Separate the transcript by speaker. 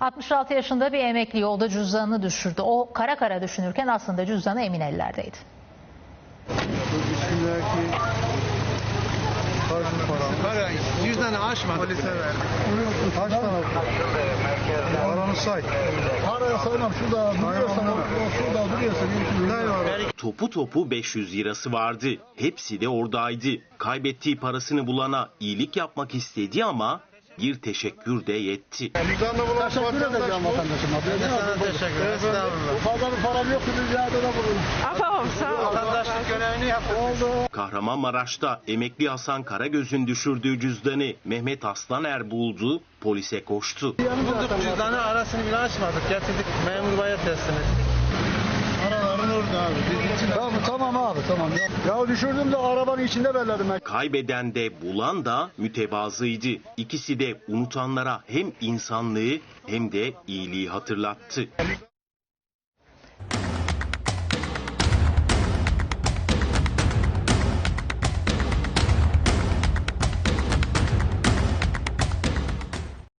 Speaker 1: 66 yaşında bir emekli yolda cüzdanını düşürdü. O kara kara düşünürken aslında cüzdanı emin ellerdeydi.
Speaker 2: Para?
Speaker 3: Cüzdanı.
Speaker 2: Polise. Kaç tane? Paranı say.
Speaker 4: Paraya saymam şurada duruyorsa şurada duruyorsa?
Speaker 5: Topu topu 500 lirası vardı. Hepsi de oradaydı. Kaybettiği parasını bulana iyilik yapmak istedi ama bir teşekkür de yetti.
Speaker 4: Teşekkür edeceğim
Speaker 2: vatandaş bu.
Speaker 4: vatandaşıma. Ben ne
Speaker 3: Sana teşekkür ederim. Estağfurullah.
Speaker 4: Fazla bir param yok rica ederim bulun.
Speaker 3: Vatandaşlık görevini yaptık.
Speaker 5: Kahramanmaraş'ta emekli Hasan Karagöz'ün düşürdüğü cüzdanı Mehmet Aslaner buldu, polise koştu.
Speaker 3: Bulduk cüzdanı arasını bile açmadık. Getirdik memur baya teslim ettik.
Speaker 2: Paraların orada abi. Biz için
Speaker 4: Tamam tamam abi tamam. Ya, ya düşürdüm de arabanın içinde belledim ben.
Speaker 5: Kaybeden de bulan da mütevazıydı. İkisi de unutanlara hem insanlığı hem de iyiliği hatırlattı.